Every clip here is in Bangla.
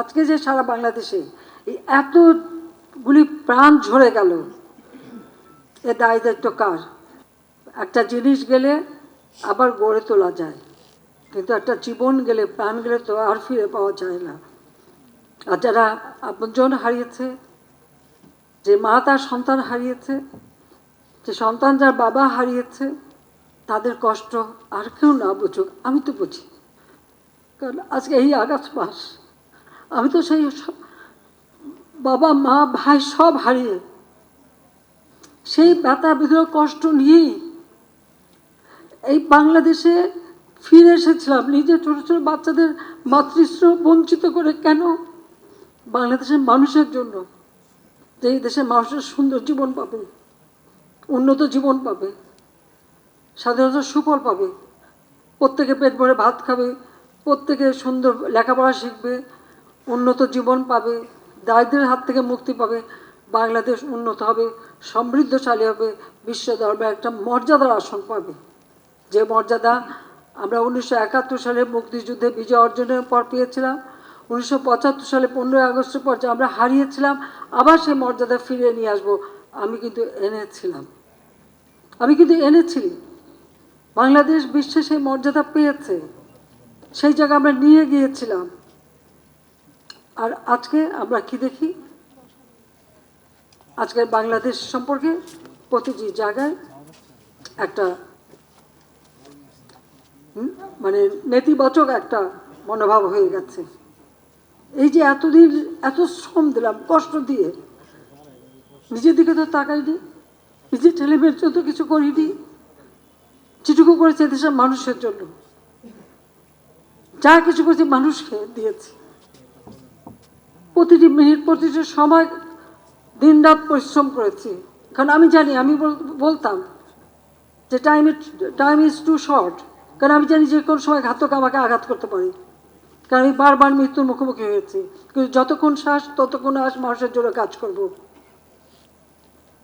আজকে যে সারা বাংলাদেশে এই এতগুলি প্রাণ ঝরে গেল, এ দায় দায়িত্ব কার? একটা জিনিস গেলে আবার গড়ে তোলা যায়, কিন্তু একটা জীবন গেলে, প্রাণ গেলে তো আর ফিরে পাওয়া যায় না। আর যারা আপনজন হারিয়েছে, যে মা তার সন্তান হারিয়েছে, যে সন্তান যার বাবা হারিয়েছে, তাদের কষ্ট আর কেউ না বুঝুক, আমি তো বুঝি। কারণ আজকে এই আগস্ট মাস আমি তো সেই বাবা, মা, ভাই সব হারিয়ে সেই ব্যথা বিধুর কষ্ট নিয়েই এই বাংলাদেশে ফিরে এসেছিলাম। নিজে ছোটো ছোটো বাচ্চাদের মাতৃশ্র বঞ্চিত করে কেন বাংলাদেশের মানুষের জন্য? যে এই দেশের মানুষের সুন্দর জীবন পাবে, উন্নত জীবন পাবে, স্বাধীনতা সুফল পাবে, প্রত্যেকে পেট ভরে ভাত খাবে, প্রত্যেকে সুন্দর লেখাপড়া শিখবে উন্নত জীবন পাবে, দারিদ্রের হাত থেকে মুক্তি পাবে, বাংলাদেশ উন্নত হবে, সমৃদ্ধশালী হবে, বিশ্ব দরবারে একটা মর্যাদার আসন পাবে। যে মর্যাদা আমরা উনিশশো একাত্তর সালে মুক্তিযুদ্ধে বিজয় অর্জনের পর পেয়েছিলাম, উনিশশো পঁচাত্তর সালে পনেরোই আগস্টের পর যে আমরা হারিয়েছিলাম, আবার সেই মর্যাদা ফিরিয়ে নিয়ে আসব, আমি কিন্তু এনেছিলাম। আমি কিন্তু এনেছি। বাংলাদেশ বিশ্বে সেই মর্যাদা পেয়েছে, সেই জায়গা আমরা নিয়ে গিয়েছিলাম। আর আজকে আমরা কি দেখি? আজকের বাংলাদেশ সম্পর্কে প্রতিটি জায়গায় একটা মানে নেতিবাচক একটা মনোভাব হয়ে গেছে। এই যে এতদিন এত শ্রম দিলাম, কষ্ট দিয়ে, নিজের দিকে তো তাকাইনি, নিজের ছেলে মেয়ের জন্য কিছু করিনি, যেটুকু করেছে দেশের মানুষের জন্য। যা কিছু করেছে মানুষকে দিয়েছি। প্রতিটি মিনিট প্রতিটি সময় দিন রাত পরিশ্রম করেছি। কারণ আমি জানি, আমি বলতাম যে time time is too short কারণ আমি জানি যে কোনো সময় ঘাতক আমাকে আঘাত করতে পারি। কারণ আমি বারবার মৃত্যুর মুখোমুখি হয়েছি। কিন্তু যতক্ষণ শ্বাস, ততক্ষণ আস মানুষের জন্য কাজ করব।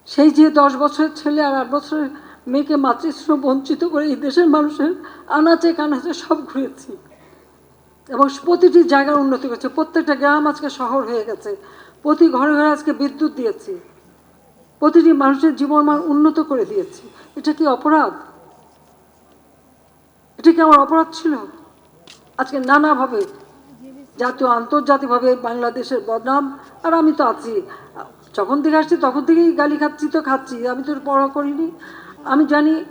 সেই যে দশ বছরের ছেলে আর আট বছরের মেয়েকে মাতৃশ্রম বঞ্চিত করে এই দেশের মানুষের আনাচে কানাচে সব ঘুরেছি। এবং প্রতিটি জায়গার উন্নতি করছে প্রত্যেকটা গ্রাম আজকে শহর হয়ে গেছে। প্রতি ঘরে ঘরে আজকে বিদ্যুৎ দিয়েছি। প্রতিটি মানুষের জীবন মান উন্নত করে দিয়েছি। এটা কি অপরাধ? এটা কি আমার অপরাধ ছিল? আজকে নানাভাবে জাতীয়, আন্তর্জাতিকভাবে বাংলাদেশের বদনাম, আর আমি তো আছি। যখন থেকে আসছি, তখন থেকেই গালি খাচ্ছি, তো খাচ্ছি। আমি তো পড়া করিনি। আমি জানি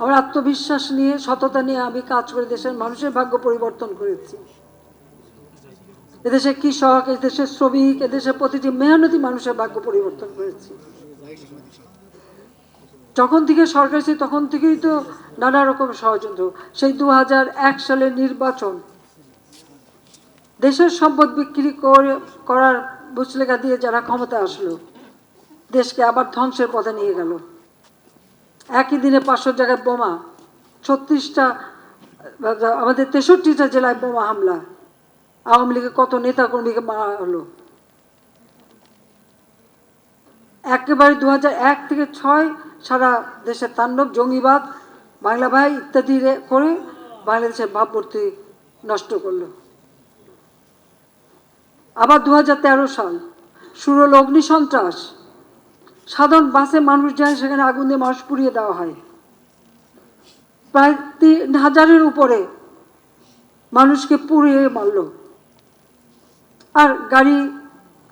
আমার আত্মবিশ্বাস নিয়ে, সততা নিয়ে আমি কাজ করে দেশের মানুষের ভাগ্য পরিবর্তন করেছি। এদেশের কৃষক এদেশের শ্রমিক এদেশের প্রতিটি মেহনতি মানুষের ভাগ্য পরিবর্তন করেছি যখন থেকে সরকার ছিল তখন থেকেই তো নানা রকম ষড়যন্ত্র। সেই দু হাজার এক সালের নির্বাচন, দেশের সম্পদ বিক্রি করে, করার বুচলেখা দিয়ে যারা ক্ষমতা আসলো, দেশকে আবার ধ্বংসের পথে নিয়ে গেল। একই দিনে পাঁচশো জায়গায় বোমা, ছত্রিশটা, আমাদের তেষট্টিটা জেলায় বোমা হামলা। আওয়ামী লীগের কত নেতাকর্মীকে মারা হলো? একেবারে দু এক থেকে ছয় সারা দেশের তাণ্ডব, জঙ্গিবাদ, বাংলা ভাই ইত্যাদি করে বাংলাদেশের ভাবমূর্তি নষ্ট করল। আবার দু হাজার তেরো সাল শুরু হলো অগ্নিসন্ত্রাস সাধারণ বাসে মানুষ যায়, সেখানে আগুন দিয়ে মানুষ পুড়িয়ে দেওয়া হয়। প্রায় তিন হাজারের উপরে মানুষকে পুড়িয়ে মারল। আর গাড়ি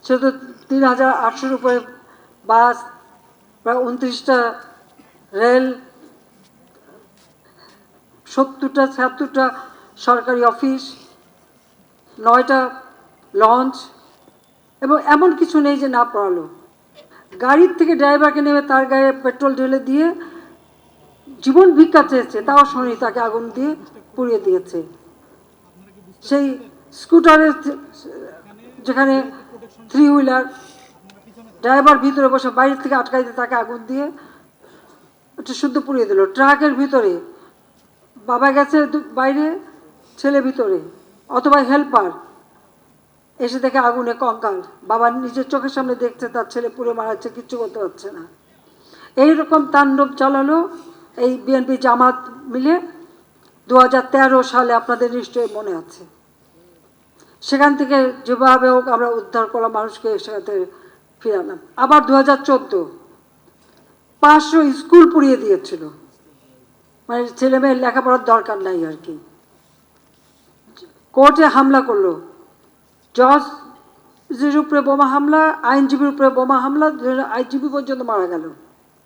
সে তো তিন হাজার আটশোর উপরে, বাস, প্রায় উনত্রিশটা রেল, সত্তরটা, ছিয়াত্তরটা সরকারি অফিস, নয়টা লঞ্চ এবং এমন কিছু নেই যে না পড়ালো। গাড়ির থেকে ড্রাইভারকে নেমে তার গায়ে পেট্রোল ঢেলে দিয়ে জীবন ভিক্ষা চেয়েছে, তাও শোনি তাকে আগুন দিয়ে পুড়িয়ে দিয়েছে। সেই স্কুটারের যেখানে থ্রি হুইলার ড্রাইভার ভিতরে বসে বাইরে থেকে আটকাইতে তাকে আগুন দিয়ে ওটা শুদ্ধ পুড়িয়ে দিল। ট্রাকের ভিতরে বাবা গেছে বাইরে, ছেলে ভিতরে, অথবা হেল্পার এসে দেখে আগুনে কঙ্কাল। বাবা নিজের চোখের সামনে দেখছে, তার ছেলে পুড়ে মারাচ্ছে কিচ্ছু করতে পারছে না। এইরকম তাণ্ডব চালালো এই বিএনপি জামাত মিলে। দু হাজার তেরো সালে আপনাদের নিশ্চয়ই মনে আছে। সেখান থেকে যেভাবে হোক আমরা উদ্ধার করলাম মানুষকে, সেখান থেকে ফিরালাম আবার দু হাজার চোদ্দ, পাঁচশো স্কুল পুড়িয়ে দিয়েছিল। মানে ছেলে মেয়ের লেখাপড়ার দরকার নাই আর কি। কোর্টে হামলা করল। জজের উপরে বোমা হামলা, আইনজীবীর উপরে বোমা হামলা আইনজীবী পর্যন্ত মারা গেল।